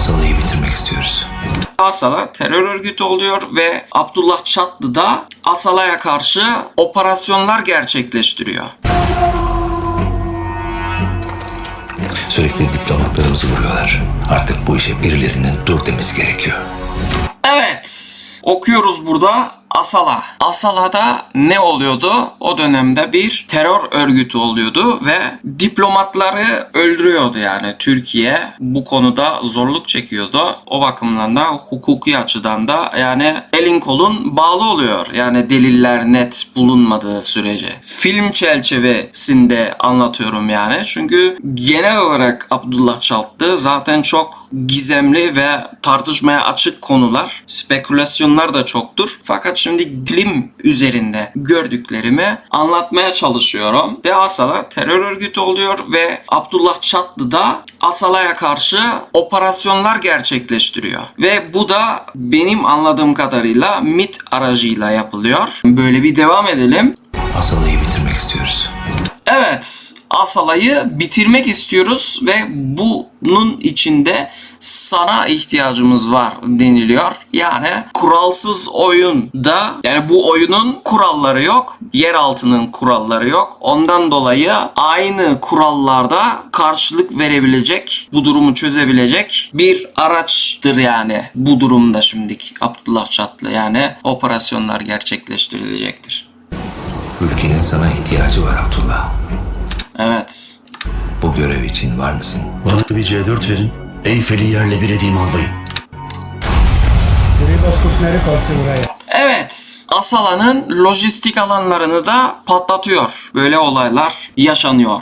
Asala'yı bitirmek istiyoruz. Asala terör örgütü oluyor ve Abdullah Çatlı da Asala'ya karşı operasyonlar gerçekleştiriyor. Sürekli diplomatlarımızı vuruyorlar. Artık bu işe birilerinin dur demesi gerekiyor. Evet. Okuyoruz burada Asala. Asala'da ne oluyordu? O dönemde bir terör örgütü oluyordu ve diplomatları öldürüyordu yani Türkiye bu konuda zorluk çekiyordu. O bakımdan da hukuki açıdan da yani elin kolun bağlı oluyor. Yani deliller net bulunmadığı sürece. Film çerçevesinde anlatıyorum yani. Çünkü genel olarak Abdullah Çaltlı zaten çok gizemli ve tartışmaya açık konular. Spekülasyonlar da çoktur. Fakat şimdi film üzerinde gördüklerimi anlatmaya çalışıyorum. Ve Asala terör örgütü oluyor ve Abdullah Çatlı da Asala'ya karşı operasyonlar gerçekleştiriyor. Ve bu da benim anladığım kadarıyla MIT aracıyla yapılıyor. Böyle bir devam edelim. Asala'yı Asala'yı bitirmek istiyoruz ve bunun içinde sana ihtiyacımız var deniliyor. Yani kuralsız oyunda yani bu oyunun kuralları yok. Yeraltının kuralları yok. Ondan dolayı aynı kurallarda karşılık verebilecek, bu durumu çözebilecek bir araçtır yani bu durumda şimdiki Abdullah Çatlı yani operasyonlar gerçekleştirilecektir. Ülkenin sana ihtiyacı var Abdullah. Evet. Bu görev için var mısın? Bana bir C4 verin. Eyfel'i yerle bir edeyim albayım. Burayı bozkurtları kalksın buraya. Evet, Asala'nın lojistik alanlarını da patlatıyor. Böyle olaylar yaşanıyor.